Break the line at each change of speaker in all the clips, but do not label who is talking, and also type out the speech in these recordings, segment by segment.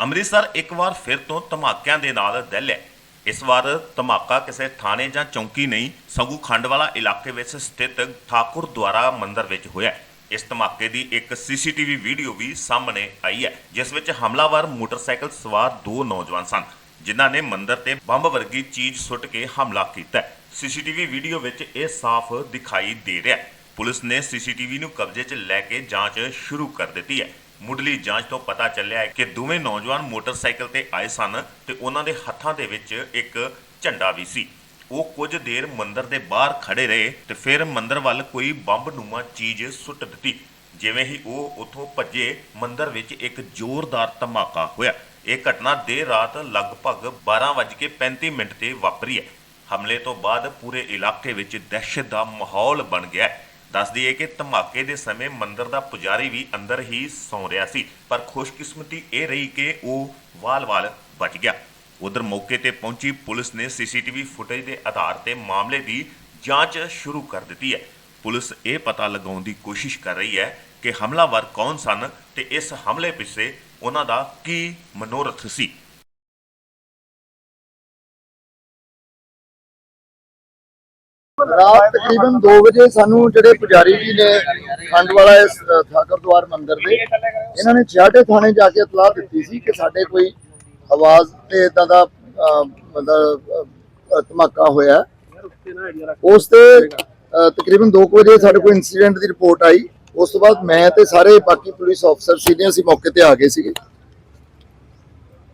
ਅੰਮ੍ਰਿਤਸਰ ਇੱਕ ਵਾਰ ਫਿਰ ਤੋਂ ਧਮਾਕਿਆਂ ਦੇ ਨਾਲ ਦਹਿਲਿਆ ਇਸ ਵਾਰ ਧਮਾਕਾ ਕਿਸੇ ਥਾਣੇ ਜਾਂ ਚੌਂਕੀ ਨਹੀਂ, ਸਗੂ ਖੰਡਵਾਲਾ ਇਲਾਕੇ ਵਿੱਚ ਸਥਿਤ ਠਾਕੁਰ ਦੁਆਰਾ ਮੰਦਿਰ ਵਿੱਚ ਹੋਇਆ ਇਸ ਧਮਾਕੇ ਦੀ ਇੱਕ ਸੀਸੀਟੀਵੀ ਵੀਡੀਓ ਵੀ ਸਾਹਮਣੇ ਆਈ ਹੈ, ਜਿਸ ਵਿੱਚ ਹਮਲਾਵਰ ਮੋਟਰਸਾਈਕਲ ਸਵਾਰ ਦੋ ਨੌਜਵਾਨ ਸਨ, ਜਿਨ੍ਹਾਂ ਨੇ ਮੰਦਿਰ ਤੇ ਬੰਬ ਵਰਗੀ ਚੀਜ਼ ਸੁੱਟ ਕੇ ਹਮਲਾ ਕੀਤਾ ਹੈ। ਸੀਸੀਟੀਵੀ ਵੀਡੀਓ ਵਿੱਚ ਇਹ ਸਾਫ਼ ਦਿਖਾਈ ਦੇ ਰਿਹਾ ਪੁਲਿਸ ਨੇ ਸੀਸੀਟੀਵੀ ਨੂੰ ਕਬਜ਼ੇ 'ਚ ਲੈ ਕੇ ਜਾਂਚ ਸ਼ੁਰੂ ਕਰ ਦਿੱਤੀ ਹੈ। ਮੁੱਢਲੀ ਜਾਂਚ ਤੋਂ ਪਤਾ ਚੱਲਿਆ ਹੈ ਕਿ ਦੋਵੇਂ ਨੌਜਵਾਨ ਮੋਟਰਸਾਈਕਲ ਤੇ ਆਏ ਸਨ ਤੇ ਉਹਨਾਂ ਦੇ ਹੱਥਾਂ ਦੇ ਵਿੱਚ ਇੱਕ ਝੰਡਾ ਵੀ ਸੀ। ਉਹ ਕੁਝ ਦੇਰ ਮੰਦਰ ਦੇ ਬਾਹਰ ਖੜੇ ਰਹੇ ਤੇ ਫਿਰ ਮੰਦਰ ਵੱਲ ਕੋਈ ਬੰਬ ਨੂਮਾ ਚੀਜ਼ ਸੁੱਟ ਦਿੱਤੀ, ਜਿਵੇਂ ਹੀ ਉਹ ਉੱਥੋਂ ਭੱਜੇ ਮੰਦਰ ਵਿੱਚ ਇੱਕ ਜ਼ੋਰਦਾਰ ਧਮਾਕਾ ਹੋਇਆ। ਇਹ ਘਟਨਾ ਦੇਰ ਰਾਤ ਲਗਭਗ 12:35 ਮਿੰਟ ਤੇ ਵਾਪਰੀ ਹੈ। ਹਮਲੇ ਤੋਂ ਬਾਅਦ ਪੂਰੇ ਇਲਾਕੇ ਵਿੱਚ ਦਹਿਸ਼ਤ ਦਾ ਮਾਹੌਲ ਬਣ ਗਿਆ ਹੈ। ਦੱਸ ਦਈਏ ਕਿ ਧਮਾਕੇ ਦੇ ਸਮੇਂ ਮੰਦਰ ਦਾ ਪੁਜਾਰੀ ਵੀ ਅੰਦਰ ਹੀ ਸੌਂ ਰਿਹਾ ਸੀ, ਪਰ ਖੁਸ਼ਕਿਸਮਤੀ ਇਹ ਰਹੀ ਕਿ ਉਹ ਵਾਲ-ਵਾਲ ਬਚ ਗਿਆ। ਉਧਰ ਮੌਕੇ ਤੇ ਪਹੁੰਚੀ ਪੁਲਿਸ ਨੇ ਸੀਸੀਟੀਵੀ ਫੁਟੇਜ ਦੇ ਆਧਾਰ ਤੇ ਮਾਮਲੇ ਦੀ ਜਾਂਚ ਸ਼ੁਰੂ ਕਰ ਦਿੱਤੀ ਹੈ। ਪੁਲਿਸ ਇਹ ਪਤਾ ਲਗਾਉਣ ਦੀ ਕੋਸ਼ਿਸ਼ ਕਰ ਰਹੀ ਹੈ ਕਿ ਹਮਲਾਵਰ ਕੌਣ ਸਨ ਤੇ ਇਸ ਹਮਲੇ ਪਿੱਛੇ ਉਹਨਾਂ ਦਾ ਕੀ ਮਨੋਰਥ ਸੀ।
ਰਾਤ ਤਕਰੀਬਨ 2 ਵਜੇ ਸਾਨੂੰ ਜਿਹੜੇ ਪੁਜਾਰੀ ਜੀ ਨੇ ਖੰਡ ਵਾਲਾ ਇਸ ਠਾਕਰ ਦੁਆਰ ਮੰਦਿਰ ਦੇ, ਇਹਨਾਂ ਨੇ ਛਾਟੇ ਥਾਣੇ ਜਾ ਕੇ ਇਤਲਾਹ ਦਿੱਤੀ ਸੀ ਕਿ ਸਾਡੇ ਕੋਈ ਆਵਾਜ਼ ਤੇ ਇਦਾਂ ਦਾ ਮਤਲਬ ਧਮਾਕਾ ਹੋਇਆ। ਉਸ ਤੇ ਤਕਰੀਬਨ 2 ਵਜੇ ਸਾਡੇ ਕੋਲ ਇਨਸੀਡੈਂਟ ਦੀ ਰਿਪੋਰਟ ਆਈ। ਉਸ ਤੋਂ ਬਾਅਦ ਮੈਂ ਤੇ ਸਾਰੇ ਬਾਕੀ ਪੁਲਿਸ ਅਫਸਰ ਸੀਨੀਅਰ ਸੀ, ਮੌਕੇ ਤੇ ਆ ਗਏ ਸੀਗੇ।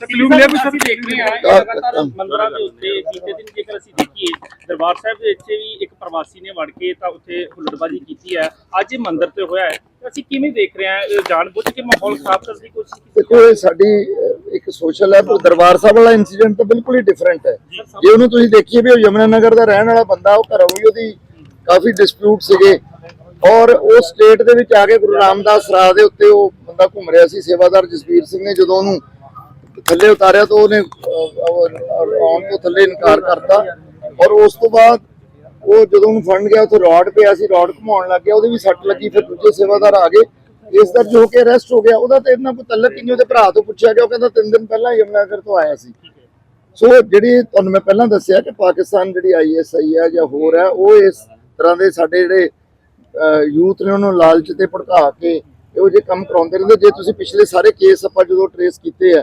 ਤਕਲੀਫ ਲਿਆ ਵੀ ਅਸੀਂ ਦੇਖ ਰਹੇ ਹਾਂ ਇਹ
ਤਾਂ-
ਲਗਾਤਾਰ ਮੰਦਰਾਂ ਦੇ ਉੱਤੇ ਬੀਤੇ ਦਿਨ ਜੇਕਰ ਅਸੀਂ ਦੇਖੀਏ ਦਰਬਾਰ ਸਾਹਿਬ ਦੇ ਵਿੱਚ ਵੀ ਇੱਕ ਪ੍ਰਵਾਸੀ ਨੇ ਵੜ ਕੇ ਤਾਂ ਉੱਥੇ ਹੁੱਲੜਬਾਜ਼ੀ ਕੀਤੀ ਹੈ। ਅੱਜ ਇਹ ਮੰਦਿਰ ਤੇ ਹੋਇਆ ਹੈ। ਤਾਂ ਅਸੀਂ ਕਿਵੇਂ ਦੇਖ ਰਹੇ ਹਾਂ ਇਹ ਜਾਣਬੁੱਝ ਕੇ ਮਾਹੌਲ ਖਰਾਬ ਕਰਨ ਦੀ ਕੋਸ਼ਿਸ਼ ਕੀਤੀ
ਦੇਖੋ ਇਹ ਸਾਡੀ ਅਹ, ਇੱਕ ਸੋਸ਼ਲ ਹੈ ਪਰ ਦਰਬਾਰ ਸਾਹਿਬ ਵਾਲਾ ਇਨਸੀਡੈਂਟ ਤਾਂ ਬਿਲਕੁਲ ਹੀ ਡਿਫਰੈਂਟ ਹੈ। ਜੇ ਉਹਨੂੰ ਤੁਸੀਂ ਦੇਖੀਏ ਵੀ ਉਹ ਯਮਨਾ ਨਗਰ ਦਾ ਰਹਿਣ ਵਾਲਾ ਬੰਦਾ ਉਹ ਘਰੋਂ ਵੀ ਉਹਦੀ ਕਾਫੀ ਡਿਸਪਿਊਟ ਸੀਗੇ। ਔਰ ਉਹ ਸਟੇਟ ਦੇ ਵਿੱਚ ਆ ਕੇ ਗੁਰੂ ਰਾਮਦਾਸ ਰਾਹ ਦੇ ਉੱਤੇ ਉਹ ਬੰਦਾ ਘੁੰਮ ਰਿਹਾ ਸੀ ਸੇਵਾਦਾਰ ਜਸਵੀਰ ਸਿੰਘ ਨੇ ਜਦੋਂ ਉਹਨੂੰ ਥੱਲੇ ਉਤਾਰਿਆ ਤਾਂ ਉਹਨੇ ਆਉਣ ਤੋਂ ਥੱਲੇ ਇਨਕਾਰ ਕਰਤਾ। ਔਰ ਉਸ ਤੋਂ ਬਾਅਦ ਉਹ ਜਦੋਂ ਉਹਨੂੰ ਫੜਨ ਗਿਆ, ਉੱਥੇ ਰੋਡ ਪਿਆ ਸੀ, ਰੋਡ ਘੁਮਾਉਣ ਲੱਗ ਗਿਆ, ਉਹਦੇ ਵੀ ਸੱਟ ਲੱਗੀ, ਫਿਰ ਦੂਜੇ ਸੇਵਾਦਾਰ ਆ ਗਏ। ਇਸ ਦਰਜ ਹੋ ਕੇ ਅਰੈਸਟ ਹੋ ਗਿਆ। ਉਹਦਾ ਤੇ ਇਹਨਾਂ ਕੋਈ ਤਲਕ ਨਹੀਂ, ਉਹਦੇ ਭਰਾ ਤੋਂ ਪੁੱਛਿਆ ਗਿਆ, ਉਹ ਕਹਿੰਦਾ ਤਿੰਨ ਦਿਨ ਪਹਿਲਾਂ ਯਮਨਾਗਰ ਤੋਂ ਆਇਆ ਸੀ। ਸੋ ਜਿਹੜੀ ਤੁਹਾਨੂੰ ਮੈਂ ਪਹਿਲਾਂ ਦੱਸਿਆ ਕਿ ਪਾਕਿਸਤਾਨ ਜਿਹੜੀ ਆਈਐਸਆਈ ਹੈ ਜਾਂ ਹੋਰ ਹੈ, ਉਹ ਇਸ ਤਰ੍ਹਾਂ ਦੇ ਸਾਡੇ ਜਿਹੜੇ ਯੂਥ ਨੇ ਉਹਨੂੰ ਲਾਲਚ ਤੇ ਭੜਕਾ ਕੇ ਇਹੋ ਜਿਹੇ ਕੰਮ ਕਰਾਉਂਦੇ ਰਹਿੰਦੇ। ਜੇ ਤੁਸੀਂ ਪਿਛਲੇ ਸਾਰੇ ਕੇਸ ਆਪਾਂ ਜਦੋਂ ਟਰੇਸ ਕੀਤੇ ਆ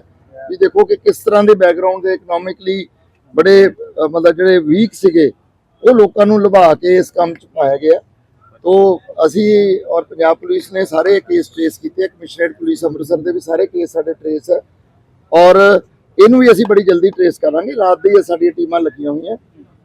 ਵੀ ਦੇਖੋ ਕਿ ਕਿਸ ਤਰ੍ਹਾਂ ਦੇ ਬੈਕਗ੍ਰਾਉਂਡ ਦੇ ਇਕਨੋਮਿਕਲੀ ਬੜੇ ਮਤਲਬ ਜਿਹੜੇ ਵੀਕ ਸੀਗੇ, ਉਹ ਲੋਕਾਂ ਨੂੰ ਲੁਭਾ ਕੇ ਇਸ ਕੰਮ 'ਚ ਪਾਇਆ ਗਿਆ। ਤੋ ਅਸੀਂ ਔਰ ਪੰਜਾਬ ਪੁਲਿਸ ਨੇ ਸਾਰੇ ਕੇਸ ਟ੍ਰੇਸ ਕੀਤੇ ਕਮਿਸ਼ਨਰੇਟ ਪੁਲਿਸ ਅੰਮ੍ਰਿਤਸਰ ਦੇ ਵੀ ਸਾਰੇ ਕੇਸ ਸਾਡੇ ਟ੍ਰੇਸ ਹੈ ਔਰ ਇਹਨੂੰ ਵੀ ਅਸੀਂ ਬੜੀ ਜਲਦੀ ਟ੍ਰੇਸ ਕਰਾਂਗੇ। ਰਾਤ ਦੀ ਸਾਡੀਆਂ ਟੀਮਾਂ ਲੱਗੀਆਂ ਹੋਈਆਂ।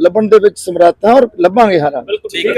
ਲੱਭਣ ਦੇ ਵਿੱਚ ਸਮਰੱਥ ਹਾਂ ਔਰ ਲੱਭਾਂਗੇ ਹਾਰਾਂ।
ਠੀਕ ਹੈ।